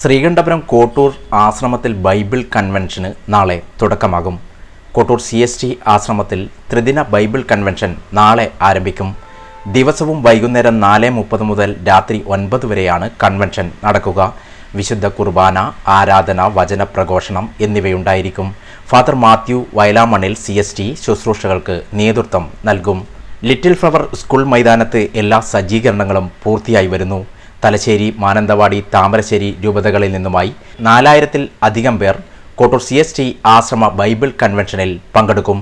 ശ്രീകണ്ഠപുരം കോട്ടൂർ ആശ്രമത്തിൽ ബൈബിൾ കൺവെൻഷന് നാളെ തുടക്കമാകും. കോട്ടൂർ സി എസ് ടി ആശ്രമത്തിൽ ത്രിദിന ബൈബിൾ കൺവെൻഷൻ നാളെ ആരംഭിക്കും. ദിവസവും വൈകുന്നേരം നാല് മുപ്പത് മുതൽ രാത്രി ഒൻപത് വരെയാണ് കൺവെൻഷൻ നടക്കുക. വിശുദ്ധ കുർബാന ആരാധന വചന പ്രഘോഷണം എന്നിവയുണ്ടായിരിക്കും. Father Mathew Vayalamannil C S T ശുശ്രൂഷകൾക്ക് നേതൃത്വം നൽകും. ലിറ്റിൽ ഫ്ലവർ സ്കൂൾ മൈതാനത്ത് എല്ലാ സജ്ജീകരണങ്ങളും പൂർത്തിയായി വരുന്നു. തലശ്ശേരി മാനന്തവാടി താമരശ്ശേരി രൂപതകളിൽ നിന്നുമായി നാലായിരത്തിൽ അധികം പേർ കോട്ടൂർ സി എസ് ടി ആശ്രമ ബൈബിൾ കൺവെൻഷനിൽ പങ്കെടുക്കും.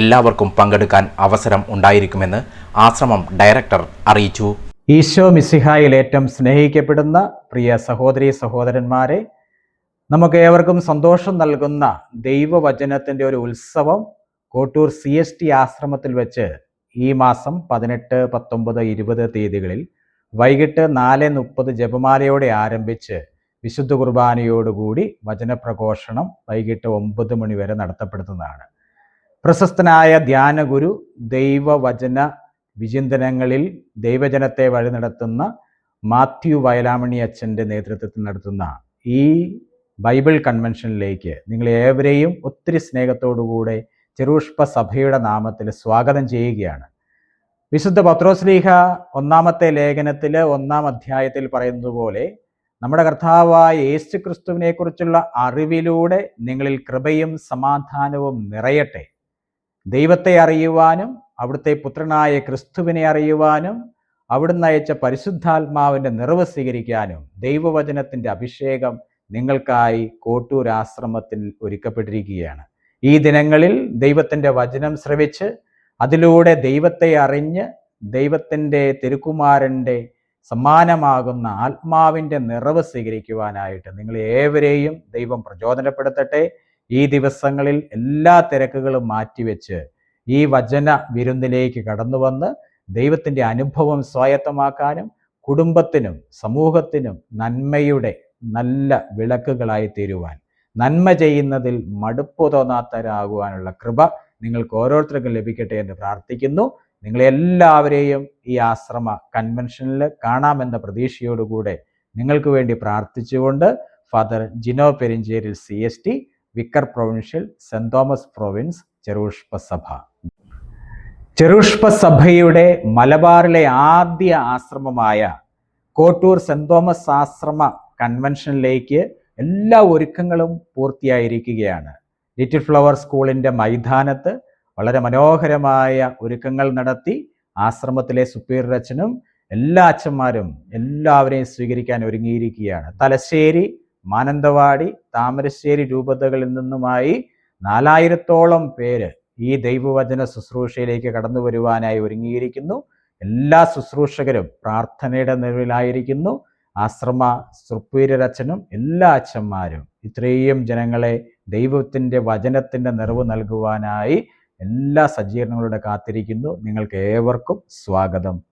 എല്ലാവർക്കും പങ്കെടുക്കാൻ അവസരം ഉണ്ടായിരിക്കുമെന്ന് ആശ്രമം ഡയറക്ടർ അറിയിച്ചു. ഈശോ മിസിഹായിൽ ഏറ്റവും സ്നേഹിക്കപ്പെടുന്ന പ്രിയ സഹോദരി സഹോദരന്മാരെ നമുക്ക് ഏവർക്കും സന്തോഷം നൽകുന്ന ദൈവവചനത്തിന്റെ ഒരു ഉത്സവം കോട്ടൂർ സി എസ് ടി ആശ്രമത്തിൽ വെച്ച് ഈ മാസം പതിനെട്ട് പത്തൊമ്പത് ഇരുപത് തീയതികളിൽ വൈകിട്ട് നാല് മുപ്പത് ജപമാലയോടെ ആരംഭിച്ച് വിശുദ്ധ കുർബാനയോടുകൂടി വചനപ്രഘോഷണം വൈകിട്ട് ഒമ്പത് മണി വരെ നടത്തപ്പെടുന്നതാണ് പ്രശസ്തനായ ധ്യാനഗുരു ദൈവവചന വിചിന്തനങ്ങളിൽ ദൈവജനത്തെ വഴി നടത്തുന്ന മാത്യു വയലാമണി അച്ഛന്റെ നേതൃത്വത്തിൽ നടത്തുന്ന ഈ ബൈബിൾ കൺവെൻഷനിലേക്ക് നിങ്ങൾ ഏവരെയും ഒത്തിരി സ്നേഹത്തോടുകൂടെ ചെറുഷ്പ സഭയുടെ നാമത്തിൽ സ്വാഗതം ചെയ്യുകയാണ്. വിശുദ്ധ പത്രോസ്ലീഹ ഒന്നാമത്തെ ലേഖനത്തിൽ ഒന്നാം അധ്യായത്തിൽ പറയുന്നത് പോലെ നമ്മുടെ കർത്താവായ യേശു ക്രിസ്തുവിനെ കുറിച്ചുള്ള അറിവിലൂടെ നിങ്ങളിൽ കൃപയും സമാധാനവും നിറയട്ടെ. ദൈവത്തെ അറിയുവാനും അവിടുത്തെ പുത്രനായ ക്രിസ്തുവിനെ അറിയുവാനും അവിടുന്ന് അയച്ച പരിശുദ്ധാത്മാവിന്റെ നിറവ് സ്വീകരിക്കാനും ദൈവവചനത്തിന്റെ അഭിഷേകം നിങ്ങൾക്കായി കോട്ടൂർ ആശ്രമത്തിൽ ഒരുക്കപ്പെട്ടിരിക്കുകയാണ്. ഈ ദിനങ്ങളിൽ ദൈവത്തിന്റെ വചനം ശ്രവിച്ച് അതിലൂടെ ദൈവത്തെ അറിഞ്ഞ് ദൈവത്തിന്റെ തിരുക്കുമാരന്റെ സമ്മാനമാകുന്ന ആത്മാവിന്റെ നിറവ് സ്വീകരിക്കുവാനായിട്ട് നിങ്ങൾ ഏവരെയും ദൈവം പ്രചോദനപ്പെടുത്തട്ടെ. ഈ ദിവസങ്ങളിൽ എല്ലാ തിരക്കുകളും മാറ്റിവെച്ച് ഈ വചന വിരുന്നിലേക്ക് കടന്നു വന്ന് ദൈവത്തിന്റെ അനുഭവം സ്വായത്തമാക്കാനും കുടുംബത്തിനും സമൂഹത്തിനും നന്മയുടെ നല്ല വിളക്കുകളായി തീരുവാൻ നന്മ ചെയ്യുന്നതിൽ മടുപ്പ് തോന്നാത്തരാകുവാനുള്ള കൃപ നിങ്ങൾക്ക് ഓരോരുത്തർക്കും ലഭിക്കട്ടെ എന്ന് പ്രാർത്ഥിക്കുന്നു. നിങ്ങളെല്ലാവരെയും ഈ ആശ്രമ കൺവെൻഷനിൽ കാണാമെന്ന പ്രതീക്ഷയോടുകൂടെ നിങ്ങൾക്ക് വേണ്ടി പ്രാർത്ഥിച്ചുകൊണ്ട് father Jino Perincheril C S T vicar provincial saint Thomas province ചെറുഷ്പ സഭ ചെറുഷ്പ സഭയുടെ മലബാറിലെ ആദ്യ ആശ്രമമായ കോട്ടൂർ സെന്റ് തോമസ് ആശ്രമ കൺവെൻഷനിലേക്ക് എല്ലാ ഒരുക്കങ്ങളും പൂർത്തിയായിരിക്കുകയാണ്. ലിറ്റിൽ ഫ്ലവർ സ്കൂളിന്റെ മൈതാനത്ത് വളരെ മനോഹരമായ ഒരുക്കങ്ങൾ നടത്തി. ആശ്രമത്തിലെ സുപ്പീരച്ചനും എല്ലാ അച്ഛന്മാരും എല്ലാവരെയും സ്വീകരിക്കാൻ ഒരുങ്ങിയിരിക്കുകയാണ്. തലശ്ശേരി മാനന്തവാടി താമരശ്ശേരി രൂപതകളിൽ നിന്നുമായി നാലായിരത്തോളം പേര് ഈ ദൈവവചന ശുശ്രൂഷയിലേക്ക് കടന്നു വരുവാനായി ഒരുങ്ങിയിരിക്കുന്നു. എല്ലാ ശുശ്രൂഷകരും പ്രാർത്ഥനയുടെ നിലവിലായിരിക്കുന്നു ആശ്രമ സുപ്പീരച്ചനും എല്ലാ അച്ഛന്മാരും. ഇത്രയും ജനങ്ങളെ ദൈവത്തിന്റെ വചനത്തിന്റെ നിറവ് നൽകുവാനായി എല്ലാ സജ്ജീകരണങ്ങളുടെ കാത്തിരിക്കുന്നു. നിങ്ങൾക്ക് ഏവർക്കും സ്വാഗതം.